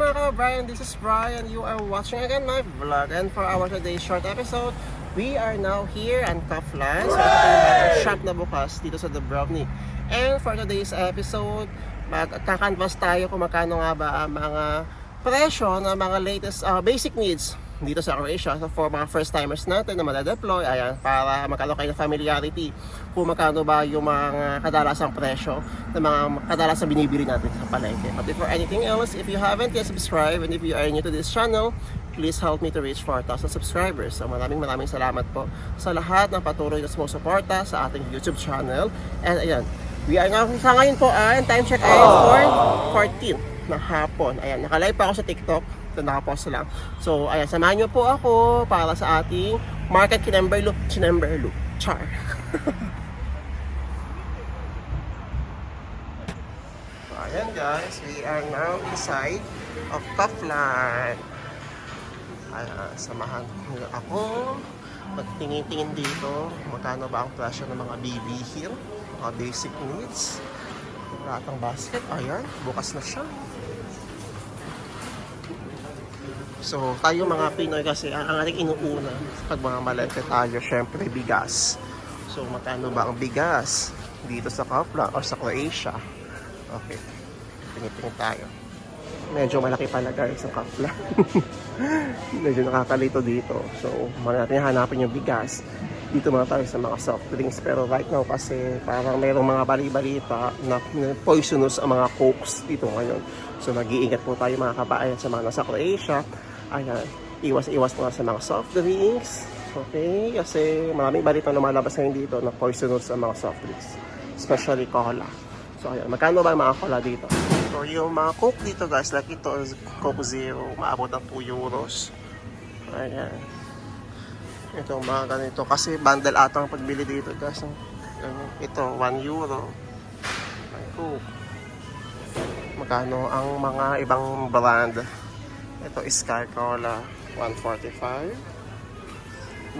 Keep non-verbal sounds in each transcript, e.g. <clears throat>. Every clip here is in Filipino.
Mga ka-Brian, this is Brian. You are watching again my vlog. And for our today's short episode, we are now here in Kaufland. So ito yung shop na bukas dito sa Dubrovnik. And for today's episode, magkakanvas tayo kung magkano nga ba ang mga presyo ng mga latest uh, basic needs dito sa Croatia. So for mga first timers natin na madadeploy, ayan, para magkaroon kayo ng familiarity kung magkano ba yung mga kadalasang presyo ng mga kadalasang binibili natin sa palengke. But before anything else, if you haven't yet subscribed and if you are new to this channel, please help me to reach 4,000 subscribers. So maraming maraming salamat po sa lahat ng patuloy na sumusuporta sa ating YouTube channel. And ayan, we are now, sa ngayon po, ah, time check ay 4.14 ng hapon. Ayan, nakalive pa ako sa TikTok. Ito nakapost lang. So, ayan, samahan niyo po ako para sa ating Market Kinemberlo. Kinemberlo. Char. <laughs> so, ayan guys, we are now inside of Kaufland. Ayan, samahan niyo ako. Magtingin-tingin dito. Magkano ba ang presyo ng mga bibihin? Mga basic needs. Ratang basket. Ayan, bukas na siya. So, tayo mga Pinoy kasi ang, ating inuuna pag mga malete tayo, syempre bigas. So, magkano ba ang bigas dito sa Kapla o sa Croatia? Okay. Tingin-tingin tayo. Medyo malaki pala guys ang Kapla. <laughs> Medyo nakakalito dito. So, muna natin hanapin yung bigas. Dito muna tayo sa mga soft drinks. Pero right now kasi parang mayroong mga bali-balita na na poisonous ang mga cokes dito ngayon. So, mag-iingat po tayo mga kabayan sa mga nasa Croatia. Ayan, iwas-iwas po sa mga soft drinks. Okay? Kasi maraming balitang lumalabas ngayon dito na poisonous ang mga soft drinks. Especially cola. So, ayan. Magkano ba mga cola dito? So, yung mga Coke dito guys, like ito is Coke Zero, maabot ng 2 euros. Ayan. Ito mga ganito. Kasi bundle ata ang pagbili dito guys. Ito, 1 euro. Ay, Coke. Magkano ang mga ibang brand? Ito is Sky Cola, 145.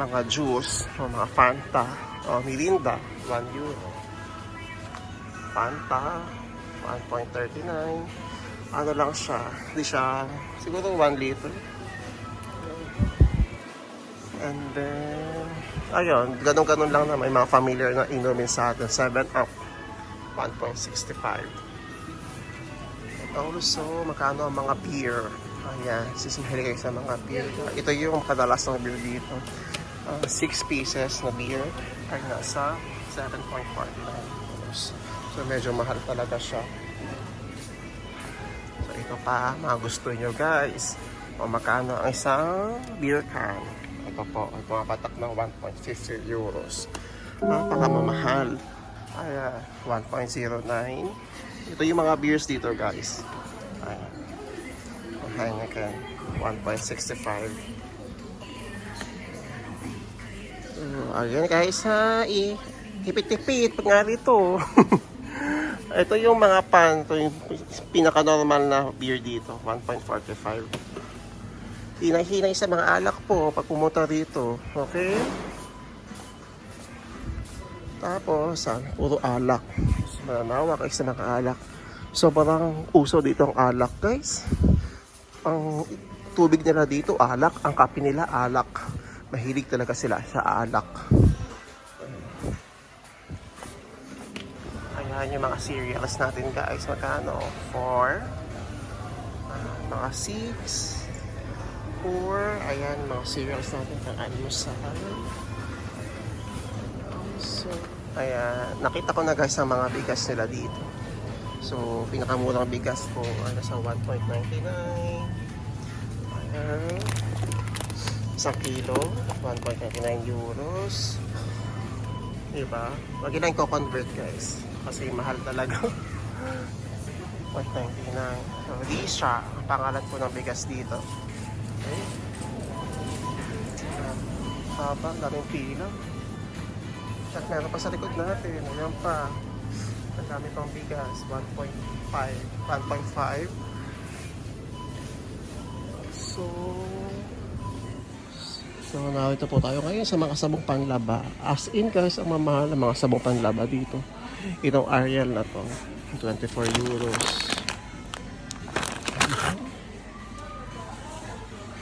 Mga juice, o mga Fanta, o Mirinda, 1 euro. Fanta, 1.39. Ano lang siya, hindi siya, siguro 1 liter. And then, ayun, ganun-ganun lang na may mga familiar na inumin sa atin. 7 up, 1.65. And also, magkano ang mga beer? Ayan, sisimhili kayo sa mga beer. Ito yung kadalas ng beer dito. 6 pieces na beer ay nasa 7.49 euros. So, medyo mahal talaga siya. So, ito pa, mga gusto nyo guys. O magkano ang isang beer can? Ito po, ay pumapatak ng 1.50 euros. Napakamamahal. Ay, ah, 1.09. Ito yung mga beers dito guys. Heineken, 1.65. So, ayan guys ha, tipit-tipit pag nga. <laughs> Ito yung mga pan, ito yung pinaka-normal na beer dito, 1.45. Hinay-hinay sa mga alak po pag pumunta rito, okay? Tapos, ah, puro alak. Mananawa kayo sa mga alak. Sobrang uso dito ang alak, guys. Ang tubig nila dito, alak. Ang kape nila, alak. Mahilig talaga sila sa alak. Ayan yung mga cereals natin, guys. Magkano? 4. mga 6. 4. Ayan, mga cereals natin pang almusal. So, ayan. Nakita ko na guys ang mga bigas nila dito. So, pinakamurang bigas ko ay nasa 1.99. Ayan. Isang kilo, 1.99 euros. Diba? Wag yun ko convert guys. Kasi mahal talaga. <laughs> 1.99. So, di siya. Ang pangalan po ng bigas dito. Okay. Haba, daming pila. At meron pa sa likod natin. Ayan pa. Ang dami pang bigas. 1.5. 1.5. So, So, narito po tayo ngayon sa mga sabong panglaba. As in, guys, ang mamahal ng mga sabong panglaba dito. Itong Ariel na to. 24 euros.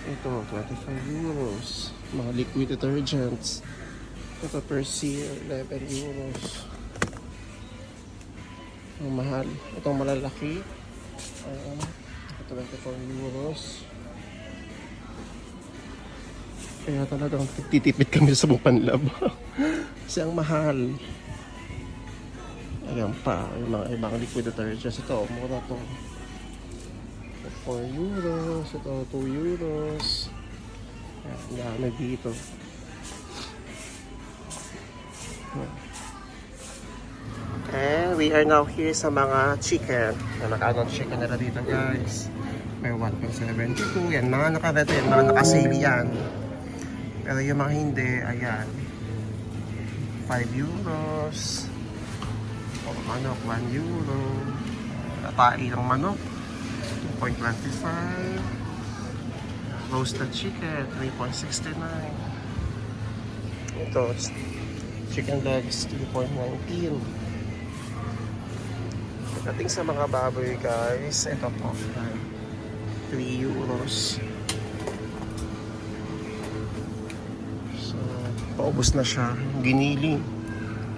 Ito, 25 euros. Mga liquid detergents. Ito per seal, 11 euros. Ang mahal. Itong malalaki. Ayan. Ito, 24 euros. Kaya talagang titipid kami sa Bupanlab. <laughs> Kasi ang mahal. Ayan pa, yung mga ibang liquid detergents. Ito, mura to. 4 euros. Ito, 2 euros. Ayan, dami dito. And we are now here sa mga chicken. Na magkano ang chicken nila dito guys. May 1.72. Yan, mga naka-red yan, mga naka-sale yan. Pero yung mga hindi, ayan. 5 euros. O manok, 1 euro. Tatai ng manok, 2.25. Roasted chicken, 3.69. Ito, chicken legs, 3.19. Pagdating sa mga baboy guys, ito po, 3 euros. So, paubos na siya. Giniling.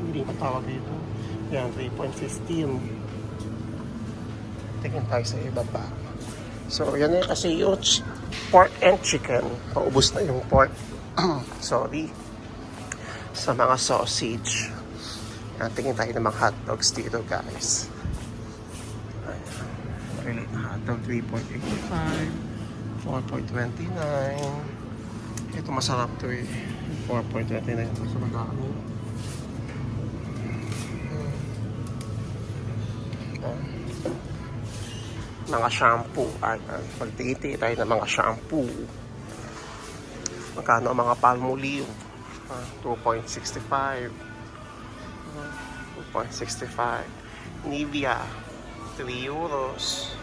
Hindi pa tawag dito. Yan, 3.15. Tingin tayo sa iba pa. So, yan eh, kasi yung pork and chicken. Paubos na yung pork. <clears throat> Sorry. Sa mga sausage. Tingin tayo ng mga hotdogs dito, guys. Hotdog, 3.85. 4.29. Ito masarap to eh. 4.29 ito sa madami. Ah. Mga shampoo. Ayan. Pagtingiti tayo ng mga shampoo. Magkano ang mga palmolive? Ah, 2.65. Ah, 2.65. Nivea. 3 euros.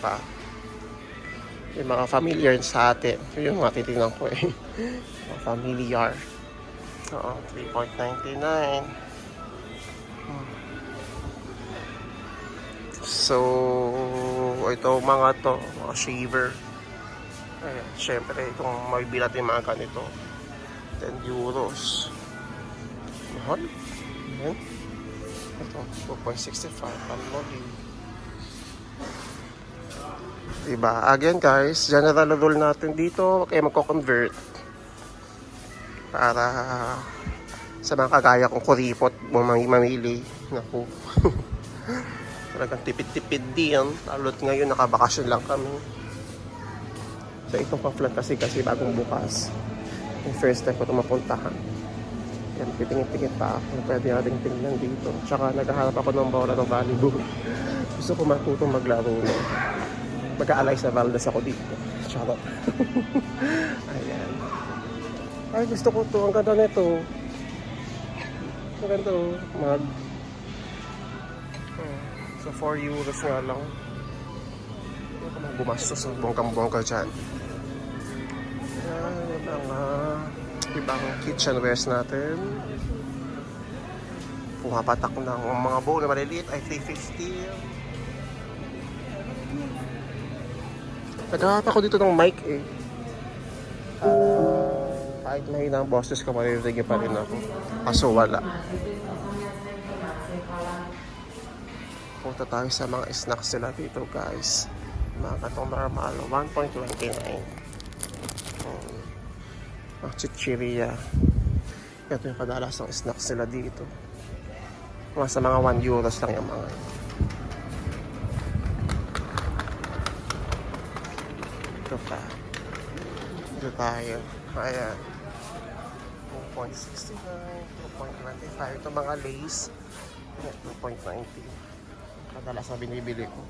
Pa? Yung mga familiar sa atin. Yun yung mga ko eh. <laughs> Mga familiar. Oo, 3.99. Hmm. So, ito mga to, mga shaver. Ayan, syempre, kung mabibili natin mga ganito, 10 euros. Mahal. Ayan. Ito, 2.65. Palmolive. Diba? Again guys, general rule natin dito, kayo magko-convert. Para sa mga kagaya kong kuripot, mamili. Naku. <laughs> Talagang tipid-tipid din. Lalo't ngayon, nakabakasyon lang kami. So itong pa-flat kasi kasi bagong bukas. Yung first time ko ito mapuntahan. Yan, pitingin-tingin pa ako. Pwede nating tingnan dito. Tsaka naghahanap ako ng bola ng volleyball. <laughs> Gusto ko matutong maglaro na. Mag-aalay sa Valdes ako dito. Charot. <laughs> Ayan. Ay, gusto ko to. Ang ganda nito. Ang ganda oh. Mag... Oh, so 4 euros nga lang. Hindi ko mga gumastos ng bongkang-bongka dyan. Ayan, yung mga ibang kitchenwares natin. Pumapatak ng mga bowl na maliliit ay 350. Naghahanap ako dito ng mic eh. Kahit mahina ang boses ko, maririnig pa rin ako. Kaso wala. Punta tayo sa mga snacks nila dito guys. Mga katong normal, 1.29. Um, mga chichiria. Ito yung kadalasang snacks nila dito. Mga sa mga 1 euros lang yung mga Ito tayo. Ayan. 2.69, 2.25. Ito mga lace. Ayan, 2.90. Kadalas na binibili ko.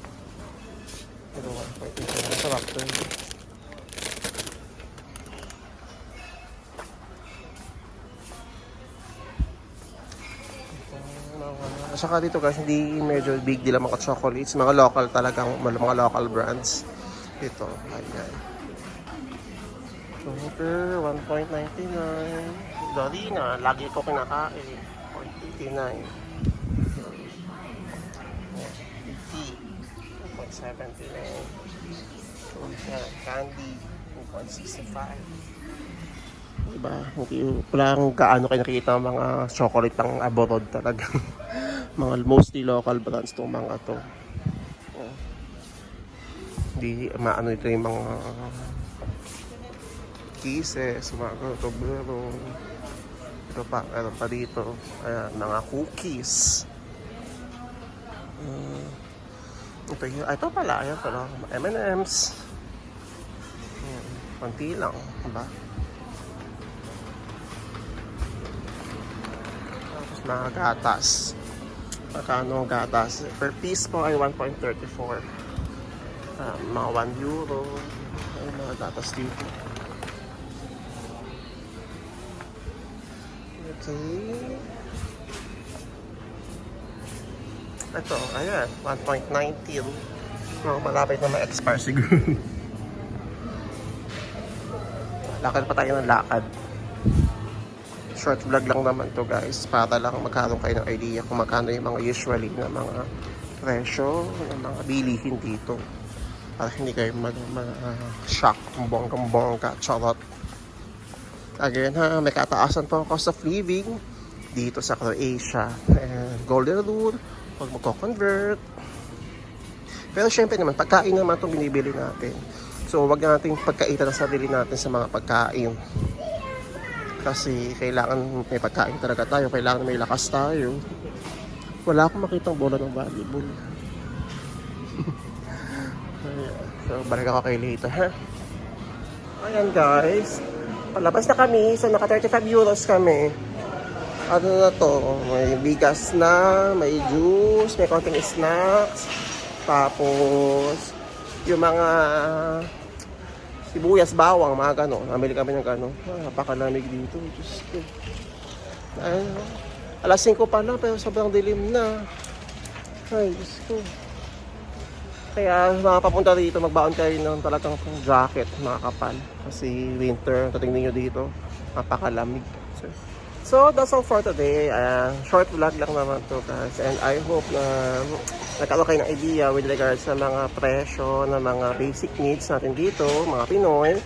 Ito 1.25. Sarap to. At saka dito guys, hindi medyo big deal ang mga chocolates. Mga local talagang, mga local brands. Ito, ayan. Sugar, 1.99. Dorina, lagi ko kinakain. 0.89. Tea, 2.79. Yan, candy. 165. Diba? Hindi, wala kang gaano kayo nakikita mga chocolate ng abroad talaga. <laughs> mga mostly local brands itong mga to. Hindi maano ito yung mga kisses, mga ganito, pero ito pa, meron pa dito. Ayan, mga cookies. Mm. ito, ah, ito pala, ayan pala, M&M's. Hmm, konti lang, diba? Tapos mga gatas. Magkano gatas? Per piece po ay 1.34. Ah, mga 1 euro. Ay, mga gatas dito. Okay. Ito, ayan, 1.19. No, malapit na ma-expire siguro. <laughs> lakad pa tayo ng lakad. Short vlog lang naman to guys, para lang magkaroon kayo ng idea kung magkano yung mga usually na mga presyo ng mga bilihin dito. Para hindi kayo mag-shock kung bonggang-bongga, charot. Again ha, may kataasan po ang cost of living dito sa Croatia. And golden rule, huwag magko-convert. Pero syempre naman, pagkain naman itong binibili natin. So, wag na nating pagkaitan ng sarili natin sa mga pagkain. Kasi kailangan may pagkain talaga tayo, kailangan may lakas tayo. Wala akong makitang bola ng volleyball. <laughs> So, balik ako kay later, ha? Ayan guys, palabas na kami. So, naka 35 euros kami. Ano na to? May bigas na, may juice, may konting snacks. Tapos, yung mga sibuyas, bawang, mga gano'n. Namili kami ng gano'n. Ah, napakalamig dito. Diyos ko. Ay, alas 5 pa lang, pero sobrang dilim na. Ay, Diyos ko. Kaya mga papunta dito, magbaon kayo ng talagang jacket, mga kapal. Kasi winter, tatingin nyo dito, napakalamig. So, that's all for today. Uh, short vlog lang naman to guys. And I hope na nagkaroon kayo ng idea with regards sa mga presyo ng mga basic needs natin dito, mga Pinoy,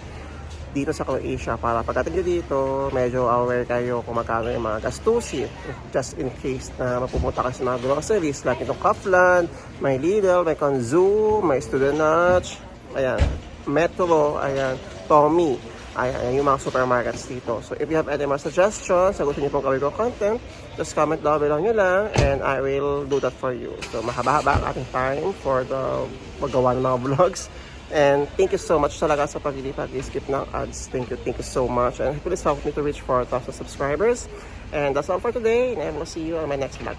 dito sa Croatia. Para pagdating nyo dito, medyo aware kayo kung magkano yung mga gastusin. Just in case na mapupunta kayo sa mga groceries like itong Kaplan, may Lidl, may Konzu, may Studenach, ayan, Metro, ayan, Tommy. Ayan, yung mga supermarkets dito. So if you have any more suggestions, sagutin niyo pong kami ko content, just comment down below nyo lang and I will do that for you. So mahaba-haba ang ating time for the magawa ng mga vlogs. And thank you so much talaga sa pag-hindi pag-skip ng ads. Thank you, thank you so much. And please help me to reach 4,000 subscribers. And that's all for today. And I will see you on my next vlog.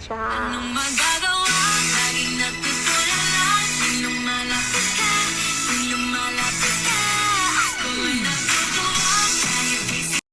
Ciao!